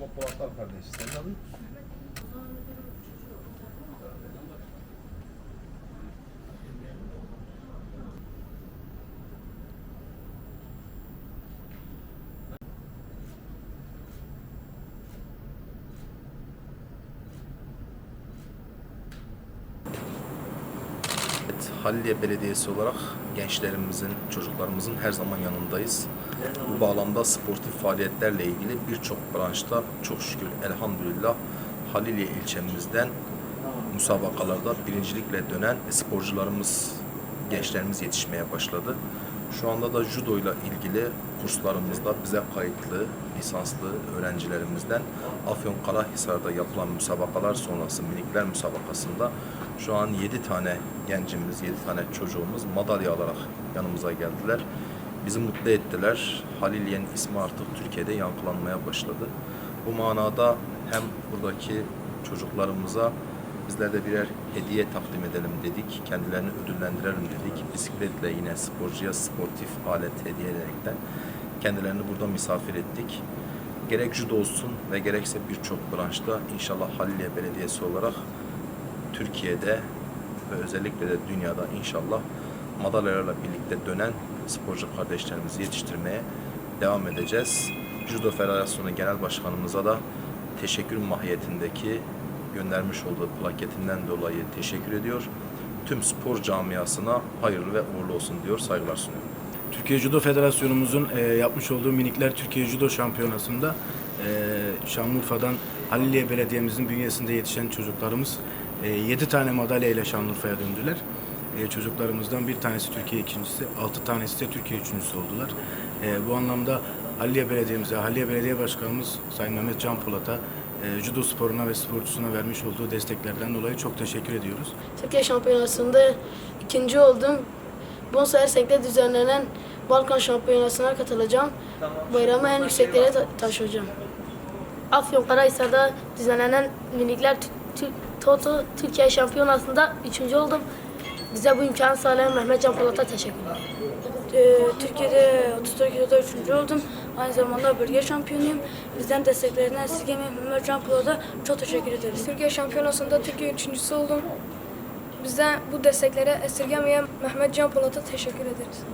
Ama Polatlar kardeş. Senin adın? Evet, Haliliye Belediyesi olarak gençlerimizin, çocuklarımızın her zaman yanındayız. Bu bağlamda sportif faaliyetlerle ilgili birçok branşta çok şükür elhamdülillah Haliliye ilçemizden müsabakalarda birincilikle dönen sporcularımız, gençlerimiz yetişmeye başladı. Şu anda da judo ile ilgili kurslarımızda bize kayıtlı, lisanslı öğrencilerimizden Afyonkarahisar'da yapılan müsabakalar sonrası minikler müsabakasında şu an 7 tane gencimiz, 7 tane çocuğumuz madalya alarak yanımıza geldiler. Bizi mutlu ettiler. Haliliye'nin ismi artık Türkiye'de yankılanmaya başladı. Bu manada hem buradaki çocuklarımıza bizler de birer hediye takdim edelim dedik. Kendilerini ödüllendirelim dedik. Bisikletle yine sporcuya sportif alet hediye ederekten kendilerini burada misafir ettik. Gerek judo olsun ve gerekse birçok branşta inşallah Haliliye Belediyesi olarak Türkiye'de ve özellikle de dünyada inşallah madalyalarla birlikte dönen sporcu kardeşlerimizi yetiştirmeye devam edeceğiz. Judo Federasyonu Genel Başkanımıza da teşekkür mahiyetindeki göndermiş olduğu plaketinden dolayı teşekkür ediyor. Tüm spor camiasına hayırlı ve uğurlu olsun diyor, saygılar sunuyorum. Türkiye Judo Federasyonumuzun e, yapmış olduğu Minikler Türkiye Judo Şampiyonası'nda e, Şanlıurfa'dan Haliliye Belediye'mizin bünyesinde yetişen çocuklarımız e, 7 tane madalya ile Şanlıurfa'ya döndüler. E, çocuklarımızdan bir tanesi Türkiye ikincisi, 6 tanesi de Türkiye üçüncüsü oldular. E, bu anlamda Haliliye Belediye'mize, Haliliye Belediye Başkanımız Sayın Mehmet Can Polat'a e, judo sporuna ve sporcusuna vermiş olduğu desteklerden dolayı çok teşekkür ediyoruz. Türkiye Şampiyonası'nda ikinci oldum. Bu Sersek'te düzenlenen Balkan Şampiyonası'na katılacağım. Bayramı en yükseklere ta- taşıyacağım. Afyonkarahisar'da düzenlenen minikler Toto Türkiye Şampiyonası'nda üçüncü oldum. Bize bu imkanı sağlayan Mehmet Can Polat'a teşekkür ederim. Türkiye'de 34 kiloda üçüncü oldum. Aynı zamanda bölge şampiyonuyum. Bizden desteklerini esirgemeyen Mehmet Can Polat'a çok teşekkür ederiz. Türkiye Şampiyonası'nda Türkiye üçüncüsü oldum. Bizden bu destekleri esirgemeyen Mehmet Can Polat'a teşekkür ederiz.